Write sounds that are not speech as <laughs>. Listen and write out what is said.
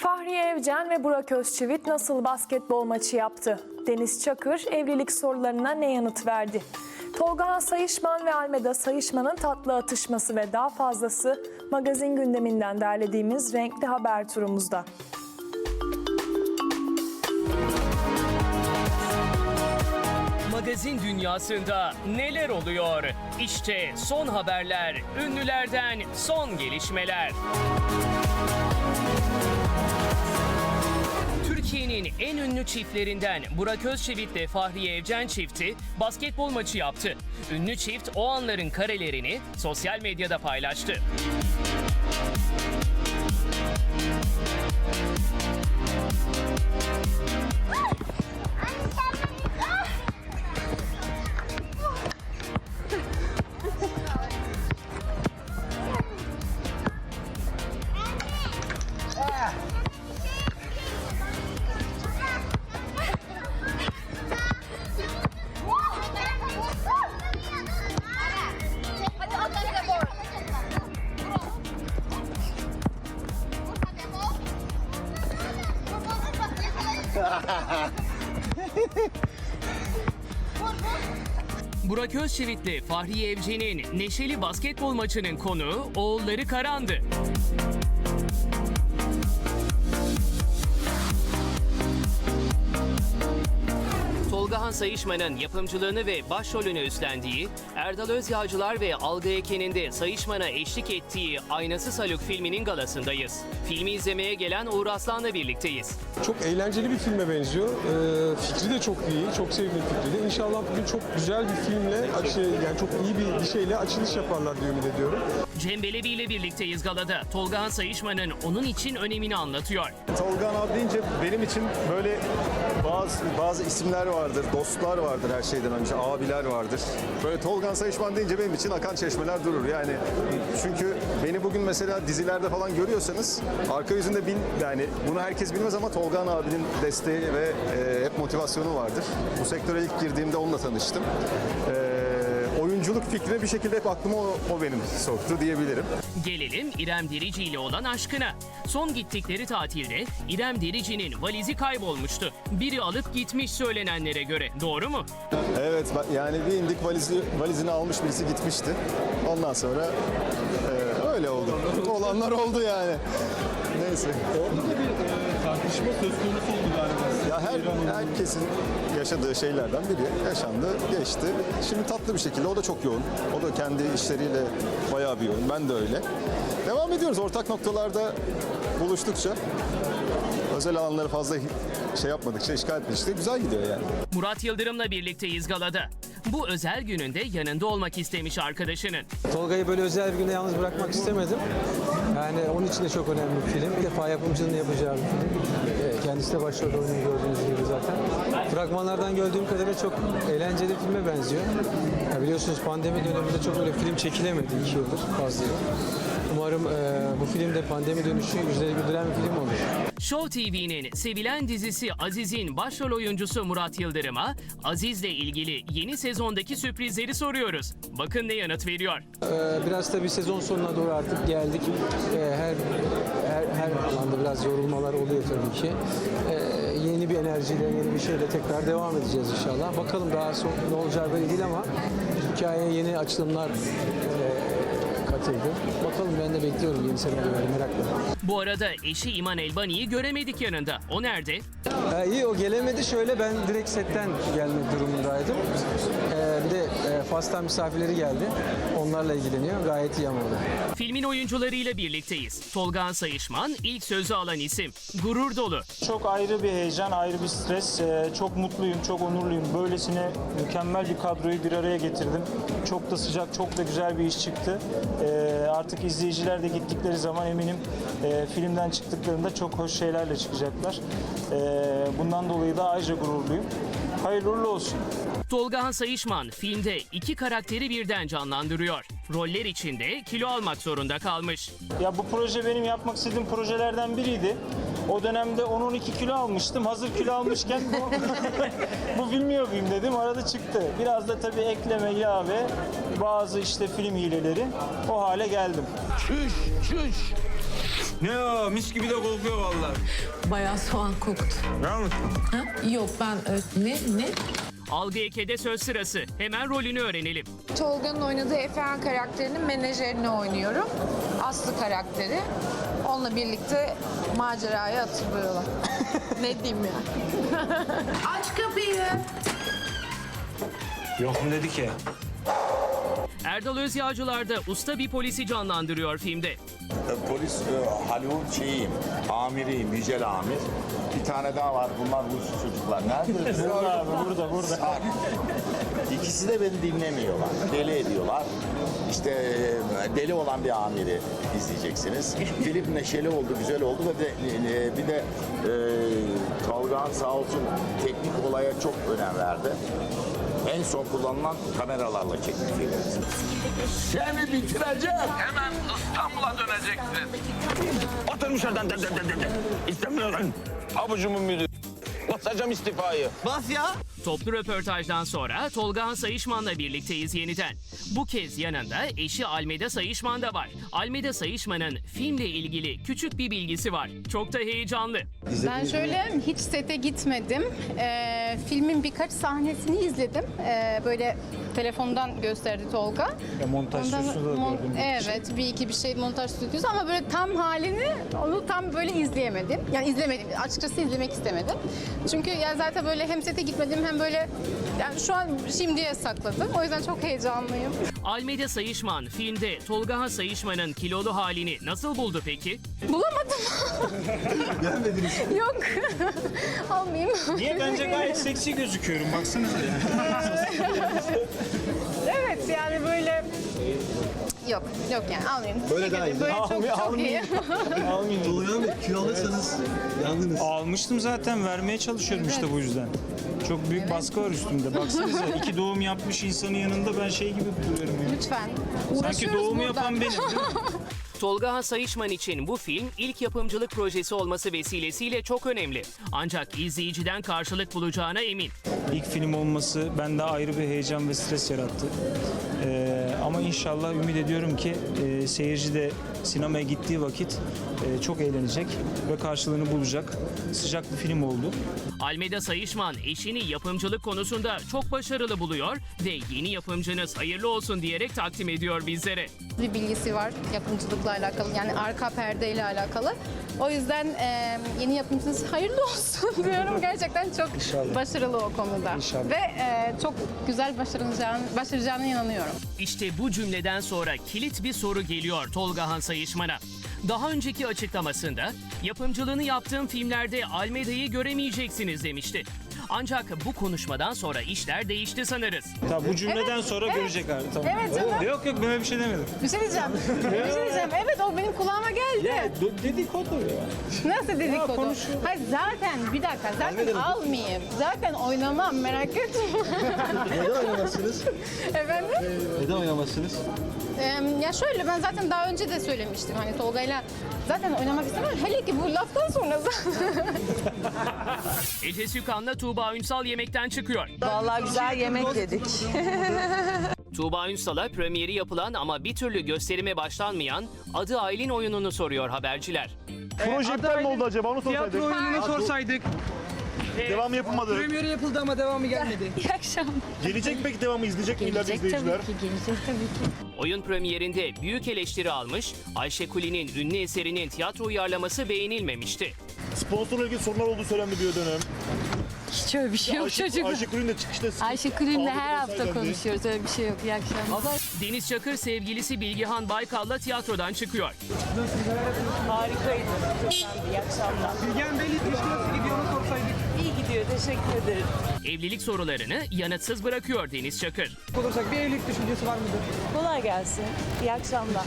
Fahriye Evcen ve Burak Özçivit nasıl basketbol maçı yaptı? Deniz Çakır evlilik sorularına ne yanıt verdi? Tolgahan Sayışman ve Almeda Sayışman'ın tatlı atışması ve daha fazlası magazin gündeminden derlediğimiz renkli haber turumuzda. Magazin dünyasında neler oluyor? İşte son haberler, ünlülerden son gelişmeler. Türkiye'nin en ünlü çiftlerinden Burak Özçivit ile Fahriye Evcen çifti basketbol maçı yaptı. Ünlü çift o anların karelerini sosyal medyada paylaştı. Burak Özçivit ile Fahriye Evcen'in neşeli basketbol maçının konuğu oğulları Karan'dı. Tolgahan Sayışman'ın yapımcılığını ve başrolünü üstlendiği, Erdal Özyağcılar ve Algı Eken'in de Sayışman'a eşlik ettiği Aynasız Haluk filminin galasındayız. Filmi izlemeye gelen Uğur Aslan'la birlikteyiz. Çok eğlenceli bir filme benziyor. Ee, fikri de çok iyi. Çok sevdim fikri de. İnşallah bugün çok güzel bir filmle, açı, yani çok iyi bir, bir şeyle açılış yaparlar diye ümit ediyorum. Cem Belevi ile birlikteyiz galada. Tolgahan Sayışman'ın onun için önemini anlatıyor. Tolga abi deyince benim için böyle bazı bazı isimler vardır, dostlar vardır her şeyden önce, abiler vardır. Böyle Tolgan Sayışman deyince benim için akan çeşmeler durur. Yani çünkü beni bugün mesela dizilerde falan görüyorsanız arka yüzünde bin yani bunu herkes bilmez ama Tolgan abinin desteği ve e, hep motivasyonu vardır. Bu sektöre ilk girdiğimde onunla tanıştım. E, oyunculuk fikrine bir şekilde hep aklıma o, o benim soktu diyebilirim. Gelelim İrem Derici ile olan aşkına. Son gittikleri tatilde İrem Derici'nin valizi kaybolmuştu. Biri alıp gitmiş söylenenlere göre. Doğru mu? Evet yani bir indik valizi, valizini almış birisi gitmişti. Ondan sonra e, öyle oldu. Olanlar oldu yani. Neyse. Orada da bir e, tartışma söz konusu oldu galiba. Ya her, herkesin yaşadığı şeylerden biri yaşandı, geçti. Şimdi tatlı bir şekilde o da çok yoğun. O da kendi işleriyle bayağı bir yoğun. Ben de öyle. Devam ediyoruz ortak noktalarda buluştukça. Özel alanları fazla şey yapmadıkça, işgal etmedikçe güzel gidiyor yani. Murat Yıldırım'la birlikteyiz galada. Bu özel gününde yanında olmak istemiş arkadaşının. Tolga'yı böyle özel bir günde yalnız bırakmak istemedim. Yani onun için de çok önemli bir film. Bir defa yapımcının yapacağı bir film. Kendisi de başrol oynuyor gördüğünüz. Fragmanlardan gördüğüm kadarıyla çok eğlenceli filme benziyor. Ya biliyorsunuz pandemi döneminde çok öyle film çekilemedi iki yıldır fazla. Umarım e, bu film de pandemi dönüşü yüzleri güldüren bir film olur. Show TV'nin sevilen dizisi Aziz'in başrol oyuncusu Murat Yıldırım'a Aziz'le ilgili yeni sezondaki sürprizleri soruyoruz. Bakın ne yanıt veriyor. Ee, Biraz da bir sezon sonuna doğru artık geldik. Ee, Her her, her alanda biraz yorulmalar oluyor tabii ki. Ee, Yeni bir enerjiyle, yeni bir şeyle tekrar devam edeceğiz inşallah. Bakalım daha son ne olacağı belli değil ama hikayeye yeni açılımlar e, katıldı. Bakalım ben de bekliyorum yeni böyle merakla. Bu arada eşi İman Elbani'yi göremedik yanında. O nerede? Ee, iyi o gelemedi şöyle ben direkt setten gelme durumundaydım. Ee, bir de e, Fas'tan misafirleri geldi. Onlarla ilgileniyor. Gayet iyi ama o da. Filmin oyuncularıyla birlikteyiz. Tolgan Sayışman ilk sözü alan isim. Gurur dolu. Çok ayrı bir heyecan, ayrı bir stres. Ee, Çok mutluyum, çok onurluyum. Böylesine mükemmel bir kadroyu bir araya getirdim. Çok da sıcak, çok da güzel bir iş çıktı. Ee, Artık izleyiciler de gittikleri zaman eminim e, filmden çıktıklarında çok hoş şeylerle çıkacaklar. Ee, Bundan dolayı da ayrıca gururluyum. Hayırlı uğurlu olsun. Tolgahan Sayışman filmde iki karakteri birden canlandırıyor. Roller içinde kilo almak zorunda kalmış. Ya bu proje benim yapmak istediğim projelerden biriydi. O dönemde 10-12 kilo almıştım. Hazır kilo almışken bu, <laughs> bu filmi yapayım dedim. Arada çıktı. Biraz da tabii ekleme, yağ ve bazı işte film hileleri o hale geldim. Çüş çüş. Ne o mis gibi de kokuyor vallahi. Bayağı soğan koktu. Ne mı? Ha? Yok ben ö- ne ne? Algı Eke'de söz sırası. Hemen rolünü öğrenelim. Tolga'nın oynadığı Efehan karakterinin menajerini oynuyorum. Aslı karakteri. Onunla birlikte maceraya atılıyorlar. <laughs> ne diyeyim ya? <laughs> Aç kapıyı. Yok mu dedi ki? Erdal Özyağcılar da usta bir polisi canlandırıyor filmde. Polis e, Haluk'un şeyiyim, amiriyim, Yücel Amir. Bir tane daha var, bunlar huysuz çocuklar. Nerede? <laughs> Burada abi burada burada. İkisi de beni dinlemiyorlar, deli ediyorlar. İşte e, deli olan bir amiri izleyeceksiniz. Film neşeli oldu, güzel oldu ve de, e, bir de e, Tolga sağ olsun teknik olaya çok önem verdi. En son kullanılan kameralarla çektik filmimizi. Seni bitireceğim. Hemen İstanbul'a döneceksin. Oturmuş oradan. De, de, de, de, de. İstemiyorum. Abucumun müdürü. Basacağım istifayı. Bas ya. Toplu röportajdan sonra Tolgahan Sayışman'la birlikteyiz yeniden. Bu kez yanında eşi Almeda Sayışman da var. Almeda Sayışman'ın filmle ilgili küçük bir bilgisi var. Çok da heyecanlı. Ben şöyle hiç sete gitmedim. Ee, filmin birkaç sahnesini izledim. Ee, böyle telefondan gösterdi Tolga. Ya montaj Ondan- stüdyosu da mon- gördüm. Evet bir iki bir şey montaj stüdyosu ama böyle tam halini onu tam böyle izleyemedim. Yani izlemedim açıkçası izlemek istemedim. Çünkü ya zaten böyle hem sete gitmedim hem böyle yani şu an şimdiye sakladım. O yüzden çok heyecanlıyım. Almeda Sayışman filmde Tolgahan Sayışman'ın kilolu halini nasıl buldu peki? Bulamadım. Yok. <laughs> Almayayım. Niye bence gayet seksi gözüküyorum baksanıza ya. <laughs> Evet yani böyle Yok, yok yani almayayım. Böyle daha iyi. Böyle çok çok iyi. <laughs> Tolga Bey kilo alırsanız yandınız. Almıştım zaten vermeye çalışıyorum işte bu yüzden. Çok büyük baskı var üstümde. Baksanıza <laughs> iki doğum yapmış insanın yanında ben şey gibi duruyorum ya. Lütfen. Sanki Uğraşıyoruz doğumu burada. yapan benim değil mi? <laughs> Tolgahan Sayışman için bu film ilk yapımcılık projesi olması vesilesiyle çok önemli. Ancak izleyiciden karşılık bulacağına emin. İlk film olması bende ayrı bir heyecan ve stres yarattı. Ee, ama inşallah ümit ediyorum ki e, seyirci de sinemaya gittiği vakit e, çok eğlenecek ve karşılığını bulacak. Sıcak bir film oldu. Almeda Sayışman eşini yapımcılık konusunda çok başarılı buluyor ve yeni yapımcınız hayırlı olsun diyerek takdim ediyor bizlere. Bir bilgisi var yapımcılıkla alakalı yani arka perdeyle alakalı. O yüzden e, yeni yapımcınız hayırlı <laughs> olsun diyorum. Gerçekten çok başarılı o konuda. İnşallah. Ve e, çok güzel başaracağını, başaracağına inanıyorum. İşte bu cümleden sonra kilit bir soru geliyor Tolgahan Sayışman'a. Daha önceki açıklamasında yapımcılığını yaptığım filmlerde Almeda'yı göremeyeceksiniz demişti. Ancak bu konuşmadan sonra işler değişti sanırız. Tabii bu cümleden Evet, sonra evet. görecek abi. Tamam. Evet canım. Yok yok böyle bir şey demedim. Bir şey diyeceğim. bir şey diyeceğim. Evet o benim kulağıma geldi. Dedikodu ya. Nasıl dedikodu? konuşuyor. Hayır zaten bir dakika zaten almayayım. Zaten oynamam merak etme. <laughs> Neden oynamazsınız? Efendim? Neden oynamazsınız? Ee, ya şöyle ben zaten daha önce de söylemiştim hani Tolga'yla zaten oynamak istemem. Hele ki bu laftan sonra zaten. <laughs> Ece Sükan'la Tuğba Ünsal yemekten çıkıyor. Vallahi güzel yemek yedik. <laughs> Tuğba Ünsal'a premieri yapılan ama bir türlü gösterime başlanmayan Adı Aylin oyununu soruyor haberciler. Proje iptal mi oldu acaba onu sorsaydık. Tiyatro oyununu sorsaydık. Devam yapılmadı. Premieri yapıldı ama devamı gelmedi. İyi akşam. Gelecek peki devamı izleyecek mi ileride izleyiciler? ki gelecek tabii ki. Oyun premierinde büyük eleştiri almış, Ayşe Kuli'nin ünlü eserinin tiyatro uyarlaması beğenilmemişti. Sponsorla ilgili sorunlar olduğu söylendi bir dönem. Hiç öyle bir şey yok Ayşe, çocuk. Ayşe Kulü'nün de çıkışta Ayşe Kulü'nle her hafta konuşuyoruz öyle bir şey yok. İyi akşamlar. Deniz Çakır sevgilisi Bilgehan Baykal'la tiyatrodan çıkıyor. Harikaydı. İyi akşamlar. Bilgen Bey'le ilişki nasıl gidiyor Teşekkür ederim. Evlilik sorularını yanıtsız bırakıyor Deniz Çakır. Olursak bir evlilik düşüncesi var mıdır? Kolay gelsin. İyi akşamlar.